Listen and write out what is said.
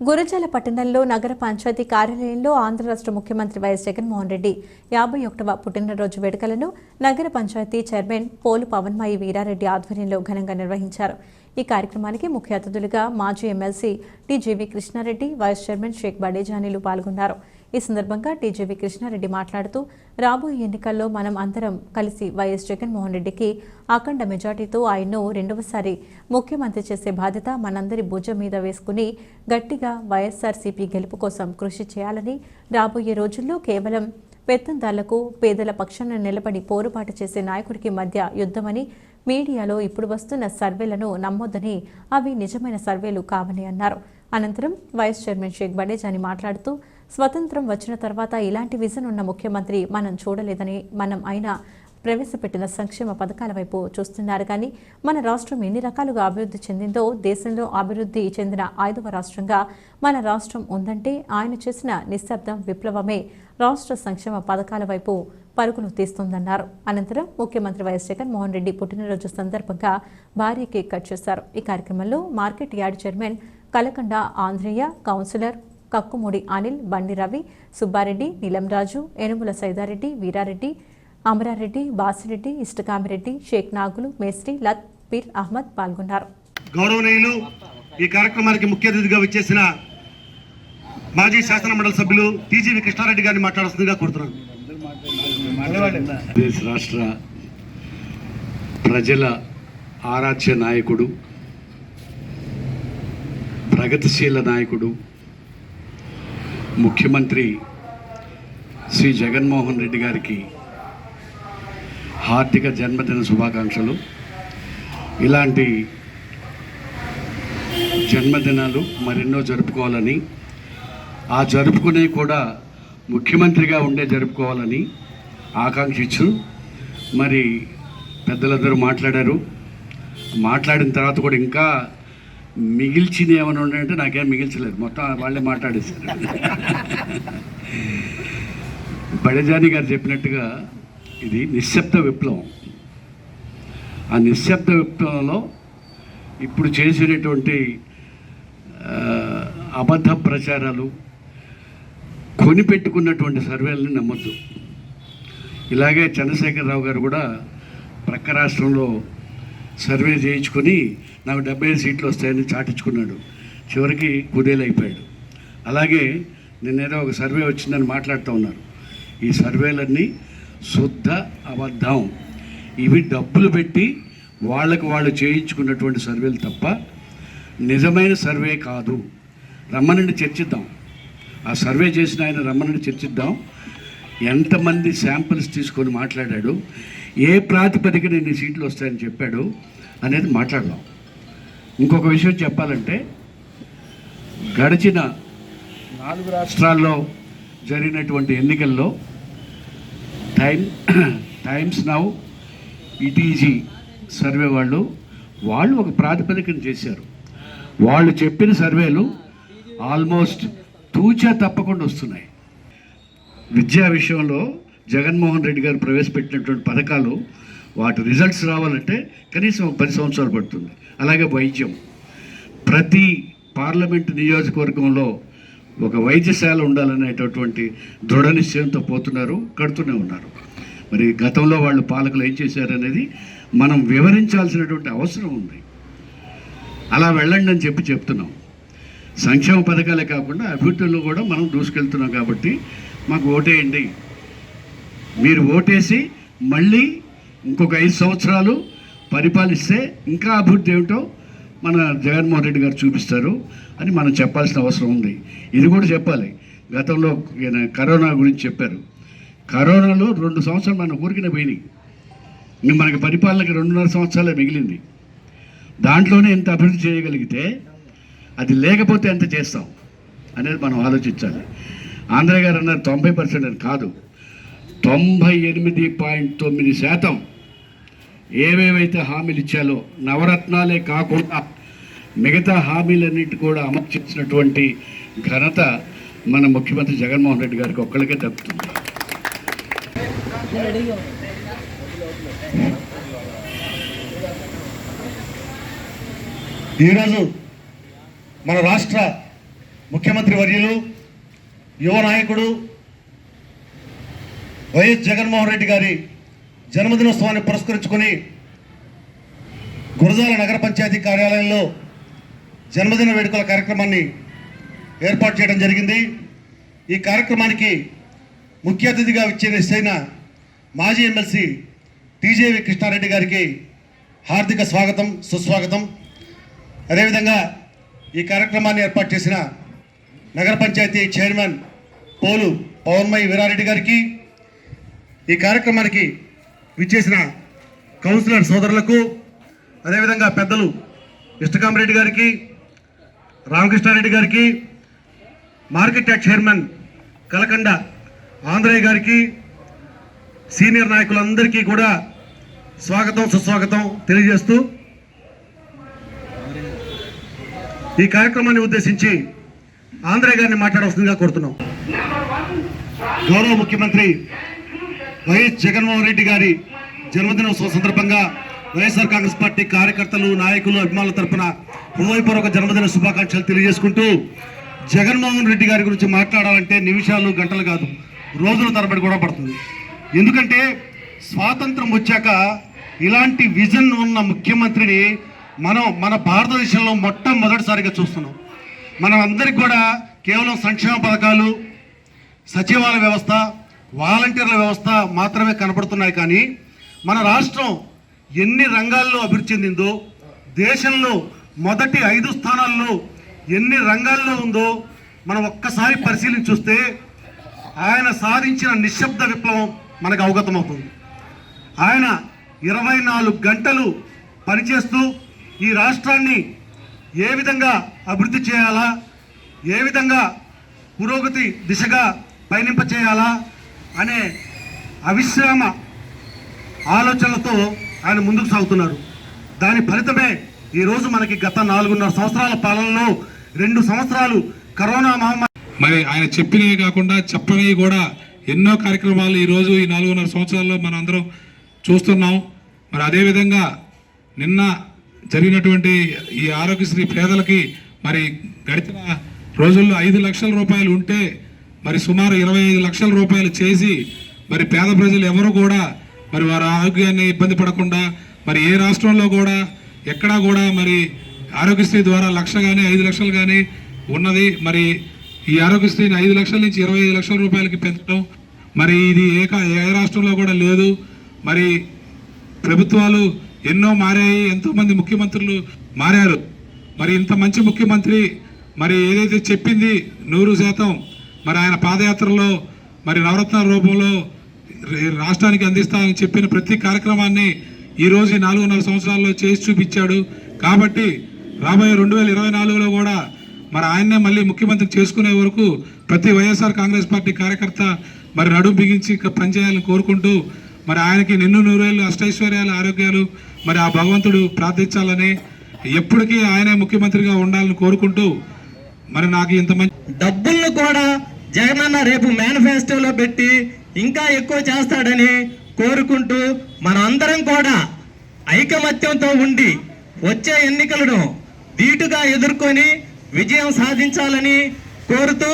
గురజాల పట్టణంలో నగర పంచాయతీ కార్యాలయంలో ఆంధ్ర రాష్ట్ర ముఖ్యమంత్రి వైఎస్ జగన్మోహన్ రెడ్డి యాభై ఒకటవ పుట్టినరోజు వేడుకలను నగర పంచాయతీ చైర్మన్ పోలు పవన్మాయి వీరారెడ్డి ఆధ్వర్యంలో ఘనంగా నిర్వహించారు. ఈ కార్యక్రమానికి ముఖ్య అతిథులుగా మాజీ MLC TGV Krishna Reddy vice chairman Sheikh బడేజానీలు పాల్గొన్నారు. ఈ సందర్భంగా టీజీవీ కృష్ణారెడ్డి మాట్లాడుతూ రాబోయే ఎన్నికల్లో మనం అందరం కలిసి వైఎస్ జగన్మోహన్ రెడ్డికి అఖండ మెజార్టీతో ఆయన్ను రెండవసారి ముఖ్యమంత్రి చేసే బాధ్యత మనందరి భుజం మీద వేసుకుని గట్టిగా వైఎస్ఆర్సీపీ గెలుపు కోసం కృషి చేయాలని రాబోయే రోజుల్లో కేవలం పెత్తందాళ్ళకు పేదల పక్షాన నిలబడి పోరుబాటు చేసే నాయకుడికి మధ్య యుద్ధమని మీడియాలో ఇప్పుడు వస్తున్న సర్వేలను నమ్మొద్దని అవి నిజమైన సర్వేలు కావని అన్నారు. అనంతరం వైస్ చైర్మన్ షేక్ బడేజాని మాట్లాడుతూ స్వతంత్రం వచ్చిన తర్వాత ఇలాంటి విజన్ ఉన్న ముఖ్యమంత్రి మనం చూడలేదని మనం అయినా ప్రవేశపెట్టిన సంక్షేమ పథకాల వైపు చూస్తున్నారు. కానీ మన రాష్ట్రం ఎన్ని రకాలుగా అభివృద్ధి చెందిందో దేశంలో అభివృద్ధి చెందిన ఐదవ రాష్ట్రంగా మన రాష్ట్రం ఉందంటే ఆయన చేసిన నిశ్శబ్దం విప్లవమే రాష్ట్ర సంక్షేమ పథకాల వైపు పరుగులు తీస్తుందన్నారు. అనంతరం ముఖ్యమంత్రి వైఎస్ జగన్మోహన్ రెడ్డి పుట్టినరోజు సందర్భంగా భారీ కేక్ కట్ చేశారు. ఈ కార్యక్రమంలో market yard chairman Kalakanda Andhraiah councillor Kakkumudi Anil Bandi Ravi Subbareddy Neelam Raju Enumula Saida Reddy Veerareddy Amarareddy Basireddy ఇష్టకామిరెడ్డి Sheikh నాగులు మేస్త్రి లత్ పీర్ అహ్మద్ పాల్గొన్నారు. గౌరవనీయులు ఈ కార్యక్రమానికి ముఖ్య అతిథిగా వచ్చేసిన మాజీ శాసన మండలి సభ్యులు టీజీవి కృష్ణారెడ్డి గారిని మాట్లాడాల్సిందిగా కోరుతున్నాను. ఆంధ్రప్రదేశ్ రాష్ట్ర ప్రజల ఆరాధ్య నాయకుడు ప్రగతిశీల నాయకుడు ముఖ్యమంత్రి శ్రీ జగన్మోహన్ రెడ్డి గారికి హార్దిక జన్మదిన శుభాకాంక్షలు. ఇలాంటి జన్మదినాలు మరెన్నో జరుపుకోవాలని ఆ జరుపుకునే కూడా ముఖ్యమంత్రిగా ఉండే జరుపుకోవాలని ఆకాంక్షించు. మరి పెద్దలందరూ మాట్లాడారు. మాట్లాడిన తర్వాత కూడా ఇంకా మిగిల్చింది ఏమైనా ఉండంటే నాకేం మిగిల్చలేదు. మొత్తం వాళ్ళే మాట్లాడేశారు. బడజాని గారు చెప్పినట్టుగా ఇది నిశ్శబ్ద విప్లవం. ఆ నిశ్శబ్ద విప్లవంలో ఇప్పుడు చేసినటువంటి అబద్ధ ప్రచారాలు కొనిపెట్టుకున్నటువంటి సర్వేలను నమ్మద్దు. ఇలాగే చంద్రశేఖరరావు గారు కూడా ప్రక్క రాష్ట్రంలో సర్వే చేయించుకొని నాకు డెబ్బై ఐదు సీట్లు వస్తాయని చాటించుకున్నాడు చివరికి కుదేలైపోయాడు. అలాగే నిన్నేదో ఒక సర్వే వచ్చిందని మాట్లాడుతూ ఉన్నారు. ఈ సర్వేలన్నీ శుద్ధ అబద్ధం. ఇవి డబ్బులు పెట్టి వాళ్ళకు వాళ్ళు చేయించుకున్నటువంటి సర్వేలు తప్ప నిజమైన సర్వే కాదు. రమ్మనండి చర్చిద్దాం. ఆ సర్వే చేసిన ఆయన రమ్మనండి చర్చిద్దాం. ఎంతమంది శాంపిల్స్ తీసుకొని మాట్లాడాడు? ఏ ప్రాతిపదికన ఇన్ని సీట్లు వస్తాయని చెప్పాడు? అనేది మాట్లాడదాం. ఇంకొక విషయం చెప్పాలంటే గడిచిన నాలుగు రాష్ట్రాల్లో జరిగినటువంటి ఎన్నికల్లో time Times Now ETG survey వాళ్ళు వాళ్ళు ఒక ప్రాతిపదికన చేశారు. వాళ్ళు చెప్పిన సర్వేలు ఆల్మోస్ట్ తూచా తప్పకుండా వస్తున్నాయి. విద్యా విషయంలో జగన్మోహన్ రెడ్డి గారు ప్రవేశపెట్టినటువంటి పథకాలు వాటి రిజల్ట్స్ రావాలంటే కనీసం ఒక పది సంవత్సరాలు పడుతుంది. అలాగే వైద్యం. ప్రతి పార్లమెంట్ నియోజకవర్గంలో ఒక వైద్యశాల ఉండాలనేటటువంటి దృఢ నిశ్చయంతో పోతున్నారు కడుతూనే ఉన్నారు. మరి గతంలో వాళ్ళు పాలకులు ఏం చేశారనేది మనం వివరించాల్సినటువంటి అవసరం ఉంది. అలా వెళ్ళండి అని చెప్పి చెప్తున్నాం. సంక్షేమ పథకాలే కాకుండా అభివృద్ధిలో కూడా మనం దూసుకెళ్తున్నాం కాబట్టి మాకు ఓటేయండి. మీరు ఓటేసి మళ్ళీ ఇంకొక ఐదు సంవత్సరాలు పరిపాలిస్తే ఇంకా అభివృద్ధి ఏమిటో మన జగన్మోహన్ రెడ్డి గారు చూపిస్తారు అని మనం చెప్పాల్సిన అవసరం ఉంది. ఇది కూడా చెప్పాలి. గతంలో ఈయన కరోనా గురించి చెప్పారు. కరోనాలో రెండు సంవత్సరాలు మన ఊరికిన పోయినాయి. మనకి పరిపాలనకి రెండున్నర సంవత్సరాలే మిగిలింది. దాంట్లోనే ఎంత అభివృద్ధి చేయగలిగితే అది లేకపోతే ఎంత చేస్తాం అనేది మనం ఆలోచించాలి. ఆంధ్ర గారు అన్నారు తొంభై పర్సెంట్ అని కాదు. తొంభై ఎనిమిది పాయింట్ తొమ్మిది శాతం ఏవేవైతే హామీలు ఇచ్చాలో నవరత్నాలే కాకుండా మిగతా హామీలన్నిటి కూడా అమలు చేసినటువంటి ఘనత మన ముఖ్యమంత్రి జగన్మోహన్ రెడ్డి గారికి ఒక్కళ్ళకే దక్కుతుంది. ఈరోజు మన రాష్ట్ర ముఖ్యమంత్రి వర్యులు యువ నాయకుడు వైఎస్ జగన్మోహన్ రెడ్డి గారి జన్మదినోత్సవాన్ని పురస్కరించుకొని గురజాల నగర పంచాయతీ కార్యాలయంలో జన్మదిన వేడుకల కార్యక్రమాన్ని ఏర్పాటు చేయడం జరిగింది. ఈ కార్యక్రమానికి ముఖ్య అతిథిగా విచ్చేసిన మాజీ ఎమ్మెల్సీ టీజేవి కృష్ణారెడ్డి గారికి హార్దిక స్వాగతం సుస్వాగతం. అదేవిధంగా ఈ కార్యక్రమాన్ని ఏర్పాటు చేసిన నగర పంచాయతీ చైర్మన్ పోలు పౌర్మయ్య వీరారెడ్డి గారికి ఈ కార్యక్రమానికి విచ్చేసిన కౌన్సిలర్ సోదరులకు అదేవిధంగా పెద్దలు ఇష్టకామరెడ్డి గారికి రామకృష్ణారెడ్డి గారికి market yard chairman Kalakanda Andhraiah గారికి సీనియర్ నాయకులందరికీ కూడా స్వాగతం సుస్వాగతం తెలియజేస్తూ ఈ కార్యక్రమాన్ని ఉద్దేశించి ఆంధ్రయ్య గారిని మాట్లాడవలసిందిగా కోరుతున్నాం. గౌరవ ముఖ్యమంత్రి వైఎస్ జగన్మోహన్ రెడ్డి గారి జన్మదినోత్సవం సందర్భంగా వైఎస్ఆర్ కాంగ్రెస్ పార్టీ కార్యకర్తలు నాయకులు అభిమానుల తరపున హృదయపూర్వక జన్మదిన శుభాకాంక్షలు తెలియజేసుకుంటూ జగన్మోహన్ రెడ్డి గారి గురించి మాట్లాడాలంటే నిమిషాలు గంటలు కాదు రోజుల తరబడి కూడా పడుతుంది. ఎందుకంటే స్వాతంత్రం వచ్చాక ఇలాంటి విజన్ ఉన్న ముఖ్యమంత్రిని మనం మన భారతదేశంలో మొట్టమొదటిసారిగా చూస్తున్నాం. మనం అందరికి కూడా కేవలం సంక్షేమ పథకాలు సచివాలయ వ్యవస్థ వాలంటీర్ల వ్యవస్థ మాత్రమే కనపడుతున్నాయి కానీ మన రాష్ట్రం ఎన్ని రంగాల్లో అభివృద్ధి చెందిందో దేశంలో మొదటి ఐదు స్థానాల్లో ఎన్ని రంగాల్లో ఉందో మనం ఒక్కసారి పరిశీలించి చూస్తే ఆయన సాధించిన నిశ్శబ్ద విప్లవం మనకు అవగతమవుతుంది. ఆయన ఇరవై నాలుగు గంటలు పనిచేస్తూ ఈ రాష్ట్రాన్ని ఏ విధంగా అభివృద్ధి చేయాలా ఏ విధంగా పురోగతి దిశగా పయనింపచేయాలా అనే అవిశ్రామ ఆలోచనలతో ఆయన ముందుకు సాగుతున్నారు. దాని ఫలితమే ఈరోజు మనకి గత నాలుగున్నర సంవత్సరాల పాలనలో రెండు సంవత్సరాలు కరోనా మహమ్మారి మరి ఆయన చెప్పినవి కాకుండా చెప్పనివి కూడా ఎన్నో కార్యక్రమాలు ఈరోజు ఈ నాలుగున్నర సంవత్సరాల్లో మనం అందరం చూస్తున్నాం. మరి అదేవిధంగా నిన్న జరిగినటువంటి ఈ ఆరోగ్యశ్రీ పేదలకి మరి గడిచిన రోజుల్లో ఐదు లక్షల రూపాయలు ఉంటే మరి సుమారు ఇరవై ఐదు లక్షల రూపాయలు చేసి మరి పేద ప్రజలు ఎవరు కూడా మరి వారి ఆరోగ్యాన్ని ఇబ్బంది పడకుండా మరి ఏ రాష్ట్రంలో కూడా ఎక్కడా కూడా మరి ఆరోగ్యశ్రీ ద్వారా లక్ష కానీ ఐదు లక్షలు కానీ ఉన్నది. మరి ఈ ఆరోగ్యశ్రీని ఐదు లక్షల నుంచి ఇరవై ఐదు లక్షల రూపాయలకి పెంచడం మరి ఇది ఏ ఏ రాష్ట్రంలో కూడా లేదు. మరి ప్రభుత్వాలు ఎన్నో మారాయి ఎంతోమంది ముఖ్యమంత్రులు మారారు. మరి ఇంత మంచి ముఖ్యమంత్రి మరి ఏదైతే చెప్పింది నూరు శాతం మరి ఆయన పాదయాత్రలో మరి నవరత్నాల రూపంలో రాష్ట్రానికి అందిస్తానని చెప్పిన ప్రతి కార్యక్రమాన్ని ఈరోజు నాలుగున్నర సంవత్సరాల్లో చేసి చూపించాడు. కాబట్టి రాబోయే రెండు వేల ఇరవై నాలుగులో కూడా మరి ఆయన్నే మళ్ళీ ముఖ్యమంత్రి చేసుకునే వరకు ప్రతి వైఎస్ఆర్ కాంగ్రెస్ పార్టీ కార్యకర్త మరి నడుము బిగించి పనిచేయాలని కోరుకుంటూ మరి ఆయనకి నిన్ను నూరేళ్ళు అష్టైశ్వర్యాలు ఆరోగ్యాలు మరి ఆ భగవంతుడు ప్రార్థించాలని ఎప్పటికీ ఆయనే ముఖ్యమంత్రిగా ఉండాలని కోరుకుంటూ మరి నాకు ఇంత మంచి డబ్బులను కూడా జగనన్న రేపు మేనిఫెస్టోలో పెట్టి ఇంకా ఎక్కువ చేస్తాడని కోరుకుంటూ మన అందరం కూడా ఐకమత్యంతో ఉండి వచ్చే ఎన్నికలను ధీటుగా ఎదుర్కొని విజయం సాధించాలని కోరుతూ